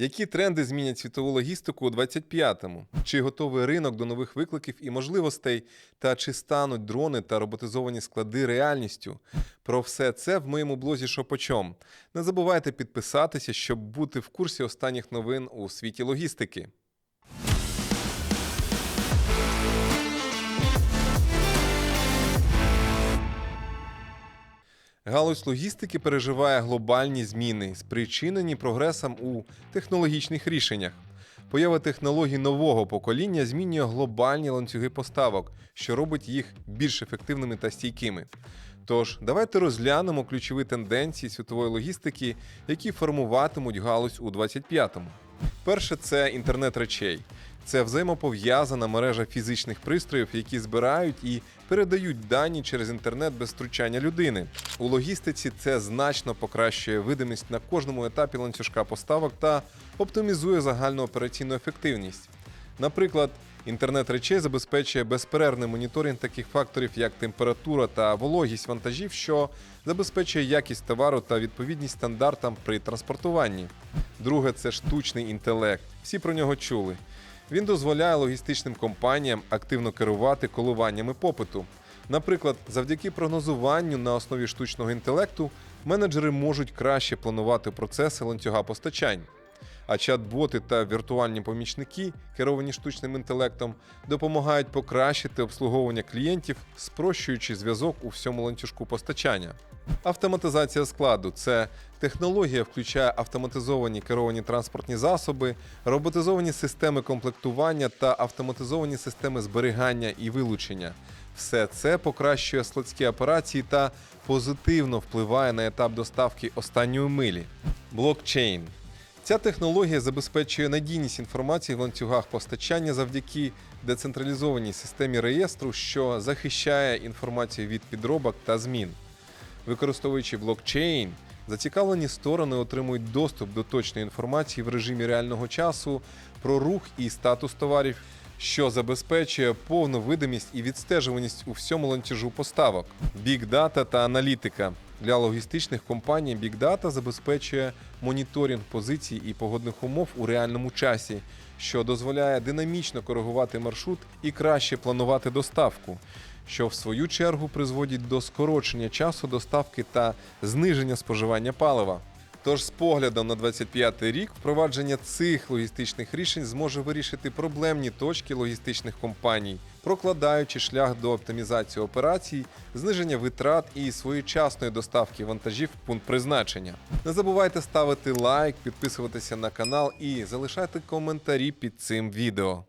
Які тренди змінять світову логістику у 25-му? Чи готовий ринок до нових викликів і можливостей? Та чи стануть дрони та роботизовані склади реальністю? Про все це в моєму блозі Шопочом. Не забувайте підписатися, щоб бути в курсі останніх новин у світі логістики. Галузь логістики переживає глобальні зміни, спричинені прогресом у технологічних рішеннях. Поява технологій нового покоління змінює глобальні ланцюги поставок, що робить їх більш ефективними та стійкими. Тож, давайте розглянемо ключові тенденції світової логістики, які формуватимуть галузь у 25-му. Перше це інтернет речей. Це взаємопов'язана мережа фізичних пристроїв, які збирають і передають дані через інтернет без втручання людини. У логістиці це значно покращує видимість на кожному етапі ланцюжка поставок та оптимізує загальну операційну ефективність. Наприклад, інтернет речей забезпечує безперервний моніторинг таких факторів, як температура та вологість вантажів, що забезпечує якість товару та відповідність стандартам при транспортуванні. Друге це штучний інтелект. Всі про нього чули. Він дозволяє логістичним компаніям активно керувати коливаннями попиту. Наприклад, завдяки прогнозуванню на основі штучного інтелекту менеджери можуть краще планувати процеси ланцюга постачань. А чат-боти та віртуальні помічники, керовані штучним інтелектом, допомагають покращити обслуговування клієнтів, спрощуючи зв'язок у всьому ланцюжку постачання. Автоматизація складу це технологія включає автоматизовані керовані транспортні засоби, роботизовані системи комплектування та автоматизовані системи зберігання і вилучення. Все це покращує складські операції та позитивно впливає на етап доставки останньої милі. Блокчейн Ця технологія забезпечує надійність інформації в ланцюгах постачання завдяки децентралізованій системі реєстру, що захищає інформацію від підробок та змін. Використовуючи блокчейн, зацікавлені сторони отримують доступ до точної інформації в режимі реального часу про рух і статус товарів, що забезпечує повну видимість і відстежуваність у всьому ланцюжу поставок. Data та аналітика для логістичних компаній Big Data забезпечує моніторинг позицій і погодних умов у реальному часі, що дозволяє динамічно коригувати маршрут і краще планувати доставку, що в свою чергу призводить до скорочення часу доставки та зниження споживання палива. Тож, з поглядом на 25-й рік, впровадження цих логістичних рішень зможе вирішити проблемні точки логістичних компаній, прокладаючи шлях до оптимізації операцій, зниження витрат і своєчасної доставки вантажів в пункт призначення. Не забувайте ставити лайк, підписуватися на канал і залишайте коментарі під цим відео.